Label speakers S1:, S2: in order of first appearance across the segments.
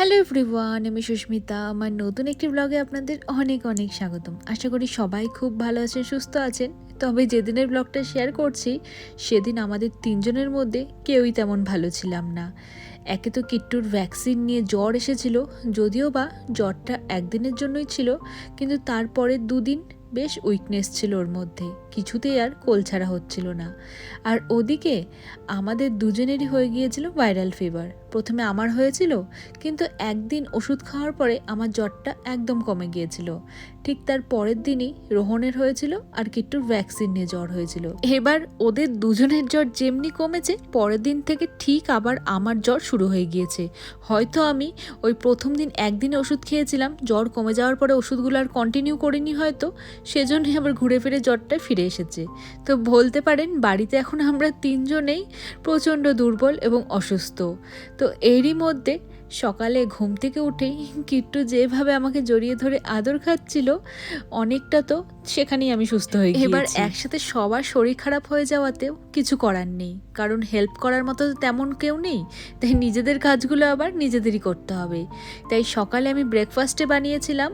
S1: Hello everyone আমি সুস্মিতা। আমার নতুন একটি ব্লগে আপনাদের অনেক অনেক স্বাগতম। আশা করি সবাই খুব ভালো আছেন, সুস্থ আছেন। তবে যেদিনের ব্লগটা শেয়ার করছি, সেদিন আমাদের তিনজনের মধ্যে কেউই তেমন ভালো ছিলাম না। একে তো কিট্টুর ভ্যাকসিন নিয়ে জ্বর এসেছিল, যদিও বা জ্বরটা একদিনের জন্যই ছিল, কিন্তু তারপরে দুদিন বেশ উইকনেস ছিল ওর মধ্যে। কিছুতেই আর কোল ছাড়া হচ্ছিল না। আর ওদিকে আমাদের দুজনেরই হয়ে গিয়েছিল ভাইরাল ফিভার প্রথমে আমার হয়েছিল, কিন্তু একদিন ওষুধ খাওয়ার পরে আমার জ্বরটা একদম কমে গিয়েছিল। ঠিক তার পরের দিনই রোহনের হয়েছিল আর কিট্টুর ভ্যাকসিন নিয়ে জ্বর হয়েছিল। এবার ওদের দুজনের জ্বর যেমনি কমেছে, পরের দিন থেকে ঠিক আবার আমার জ্বর শুরু হয়ে গিয়েছে। হয়তো আমি ওই প্রথম দিন একদিনে ওষুধ খেয়েছিলাম, জ্বর কমে যাওয়ার পরে ওষুধগুলো আর কন্টিনিউ করিনি হয়তো, সেজন্যই আবার ঘুরে ফিরে জ্বরটা ফিরে এসেছে। তো বলতে পারেন বাড়িতে এখন আমরা তিনজনেই প্রচণ্ড দুর্বল এবং অসুস্থ। তো এরই মধ্যে সকালে ঘুম থেকে উঠেই কিট্টু যেভাবে আমাকে জড়িয়ে ধরে আদর খাচ্ছিল, অনেকটা তো সেখানেই আমি সুস্থ হয়ে এবার একসাথে সবার শরীর খারাপ হয়ে যাওয়াতেও কিছু করার নেই। কারণ হেল্প করার মতো তেমন কেউ নেই, তাই নিজেদের কাজগুলো আবার নিজেদেরই করতে হবে। তাই সকালে আমি ব্রেকফাস্টে বানিয়েছিলাম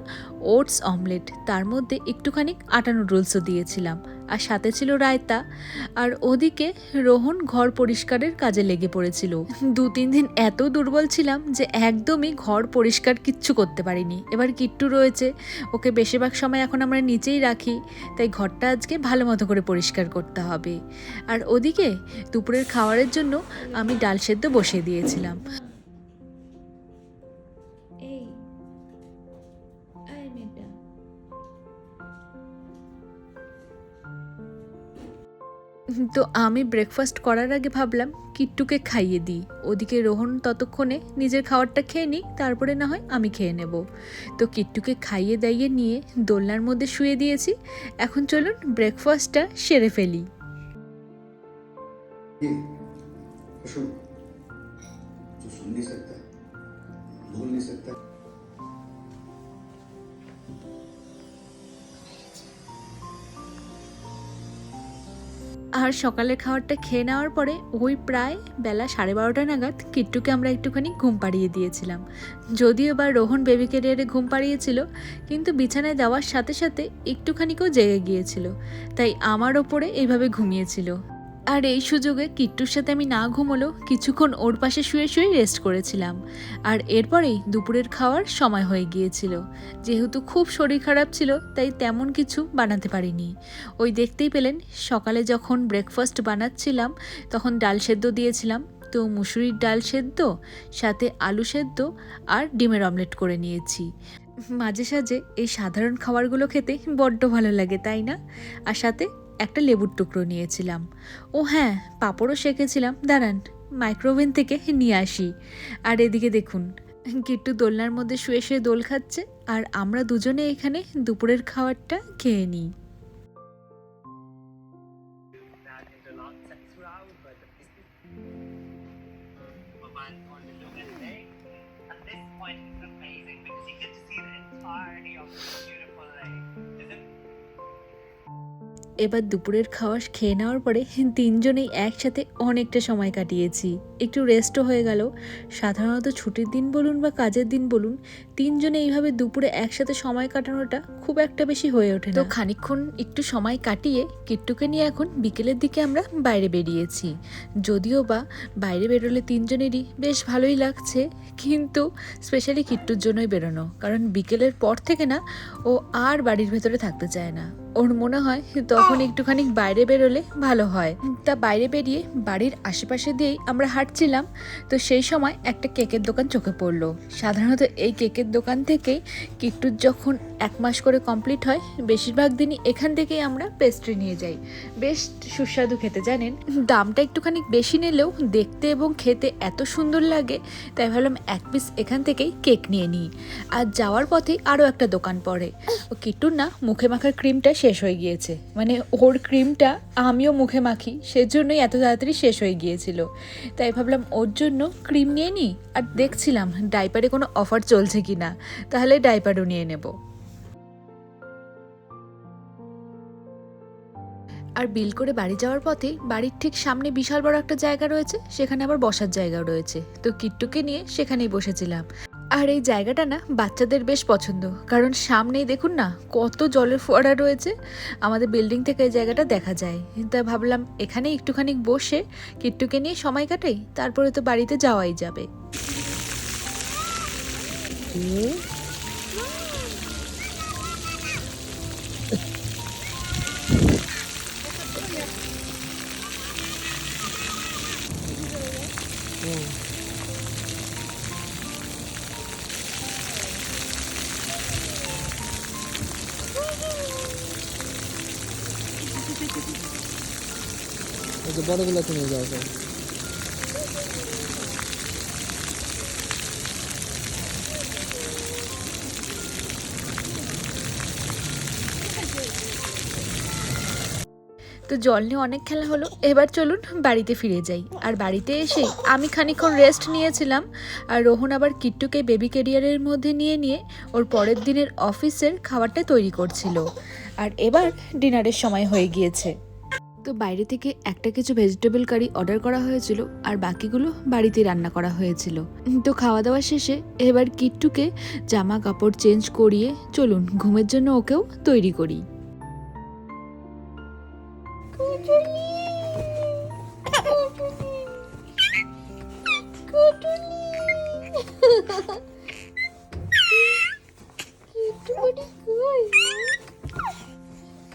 S1: ওটস অমলেট তার মধ্যে একটুখানি আটা নুডলসও দিয়েছিলাম। আর সাথে ছিল রায়তা। আর ওদিকে রোহন ঘর পরিষ্কারের কাজে লেগে পড়েছিল। দু তিন দিন এত দুর্বল ছিলাম যে একদমই ঘর পরিষ্কার কিচ্ছু করতে পারিনি। এবার কিট্টু রয়েছে। ওকে বেশিরভাগ সময় এখন আমরা নিচেই রাখি। তাই ঘরটা আজকে ভালো মতো করে পরিষ্কার করতে হবে। আর ওদিকে দুপুরের খাওয়ারের জন্য আমি ডাল সেদ্ধ বসিয়ে দিয়েছিলাম। তো আমি ব্রেকফাস্ট করার আগে ভাবলাম কিট্টুকে খাইয়ে দিই ওদিকে রোহন ততক্ষণে নিজের খাবারটা খেয়ে নিই তারপরে না হয় আমি খেয়ে নেব তো কিট্টুকে খাইয়ে দাইয়ে নিয়ে দোলনার মধ্যে শুয়ে দিয়েছি এখন চলুন ব্রেকফাস্টটা সেরে ফেলি
S2: ये अशोक तू सुन नहीं सकता
S1: আর সকালের খাবারটা খেয়ে নেওয়ার পরে ওই প্রায় বেলা সাড়ে বারোটা নাগাদ কিট্টুকে আমরা একটুখানি ঘুম পাড়িয়ে দিয়েছিলাম। যদিও বা রোহন বেবি ক্যারিয়ারে ঘুম পাড়িয়েছিল, কিন্তু বিছানায় দেওয়ার সাথে সাথে একটুখানিকেও জেগে গিয়েছিল, তাই আমার ওপরে এইভাবে ঘুমিয়েছিল। আর এই সুযোগে কিট্টুর সাথে আমি না ঘুমোলেও কিছুক্ষণ ওর পাশে শুয়ে শুয়ে রেস্ট করেছিলাম। আর এরপরেই দুপুরের খাওয়ার সময় হয়ে গিয়েছিল। যেহেতু খুব শরীর খারাপ ছিল, তাই তেমন কিছু বানাতে পারিনি। ওই দেখতেই পেলেন, সকালে যখন ব্রেকফাস্ট বানাচ্ছিলাম, তখন ডাল সেদ্ধ দিয়েছিলাম। তো মুসুরির ডাল সেদ্ধ, সাথে আলু সেদ্ধ আর ডিমের অমলেট করে নিয়েছি। মাঝে সাঝে এই সাধারণ খাবারগুলো খেতে বড্ড ভালো লাগে, তাই না? আর সাথে একটা লেবুর টুকরো নিয়েছিলাম। ও হ্যাঁ পাঁপড়ও সেকেছিলাম। দাঁড়ান মাইক্রোওভেন থেকে নিয়ে আসি। আর এদিকে দেখুন, কিট্টু দোলনার মধ্যে শুয়ে শুয়ে দোল খাচ্ছে আর আমরা দুজনে এখানে দুপুরের খাবারটা খেয়ে নিই। এবার দুপুরের খাওয়া খেয়ে নেওয়ার পরে তিনজনেই একসাথে অনেকটা সময় কাটিয়েছি। একটু রেস্টও হয়ে গেল। সাধারণত ছুটির দিন বলুন বা কাজের দিন বলুন, তিনজনে এইভাবে দুপুরে একসাথে সময় কাটানোটা খুব একটা বেশি হয়ে ওঠে তো খানিকক্ষণ একটু সময় কাটিয়ে কিট্টুকে নিয়ে এখন বিকেলের দিকে আমরা বাইরে বেরিয়েছি। যদিও বা বাইরে বেরোলে তিনজনেরই বেশ ভালোই লাগছে, কিন্তু স্পেশালি কিট্টুর জন্যই বেরোনো, কারণ বিকেলের পর থেকে না ও আর বাড়ির ভেতরে থাকতে চায় না। ওর মনে হয় তখন একটুখানি বাইরে বেরোলে ভালো হয়। তা বাইরে বেরিয়ে বাড়ির আশেপাশে দিয়েই আমরা হাঁটছিলাম তো সেই সময় একটা কেকের দোকান চোখে পড়ল। সাধারণত এই কেকের দোকান থেকেই কিট্টুর যখন এক মাস করে কমপ্লিট হয়, বেশিরভাগ দিনই এখান থেকেই আমরা পেস্ট্রি নিয়ে যাই। বেশ সুস্বাদু খেতে, জানেন? দামটা একটুখানি বেশি নিলেও দেখতে এবং খেতে এত সুন্দর লাগে, তাই ভাবলাম এক পিস এখান থেকেই কেক নিয়ে নিই। আর যাওয়ার পথে আরও একটা দোকান পড়ে। ও কিট্টুর না মুখে মাখার ক্রিমটা শেষ হয়ে গিয়েছে। মানে ওর ক্রিমটা আমিও মুখে মাখি, সেজন্যই এত তাড়াতাড়ি শেষ হয়ে গিয়েছিল। তাই ভাবলাম ওর জন্য ক্রিম নিয়ে নিই আর দেখছিলাম ডাইপারে কোনো অফার চলছে কি না। তাহলে ডাইপারও নিয়ে নেব। আর বিল করে বাড়ি যাওয়ার পথে বাড়ির ঠিক সামনে বিশাল বড় একটা জায়গা রয়েছে, সেখানে আবার বসার জায়গাও রয়েছে। তো কিট্টুকে নিয়ে সেখানেই বসেছিলাম। আর এই জায়গাটা না বাচ্চাদের বেশ পছন্দ। কারণ সামনেই দেখুন না কত জলের ফোয়ারা রয়েছে। আমাদের বিল্ডিং থেকে এই জায়গাটা দেখা যায়। তাই ভাবলাম এখানে একটুখানি বসে কিট্টুকে নিয়ে সময় কাটাই, তারপরে তো বাড়িতে যাওয়াই যাবে।
S3: ওই যে বড়গুলোতে নিয়ে যাও।
S1: তো। জল নিয়ে অনেক খেলা হলো, এবার চলুন বাড়িতে ফিরে যাই। আর বাড়িতে এসে আমি খানিকক্ষণ রেস্ট নিয়েছিলাম, আর রোহন আবার কিট্টুকে বেবি ক্যারিয়ারের মধ্যে নিয়ে নিয়ে ওর পরের দিনের অফিসের খাবারটা তৈরি করছিল। আর এবার ডিনারের সময় হয়ে গিয়েছে। তো বাইরে থেকে একটা কিছু ভেজিটেবল কারি অর্ডার করা হয়েছিল আর বাকিগুলো বাড়িতে রান্না করা হয়েছিল। তো খাওয়া দাওয়া শেষে এবার কিট্টুকে জামা কাপড় চেঞ্জ করিয়ে চলুন ঘুমের জন্য ওকেও তৈরি করি।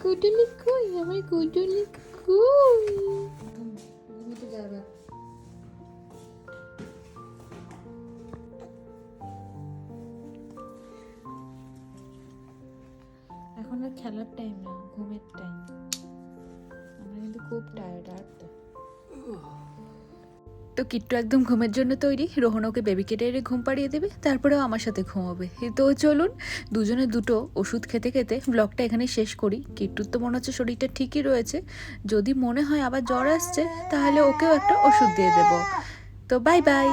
S4: কুটুলি কই? আমার কুটুলি কই
S1: এখন আর খেলার টাইম না ঘুমের টাইম আমরা কিন্তু খুব টায়ার্ড আর তো কিট্টু একদম ঘুমের জন্য তৈরি। রোহন ওকে বেবি কেটে ঘুম পাড়িয়ে দেবে, তারপরেও আমার সাথে ঘুমাবে। তো চলুন, দুজনে দুটো ওষুধ খেতে খেতে ব্লগটা এখানে শেষ করি। কিট্টুর তো মনে হচ্ছে শরীরটা ঠিকই রয়েছে। যদি মনে হয় আবার জ্বর আসছে, তাহলে ওকেও একটা ওষুধ দিয়ে দেবো। তো বাই বাই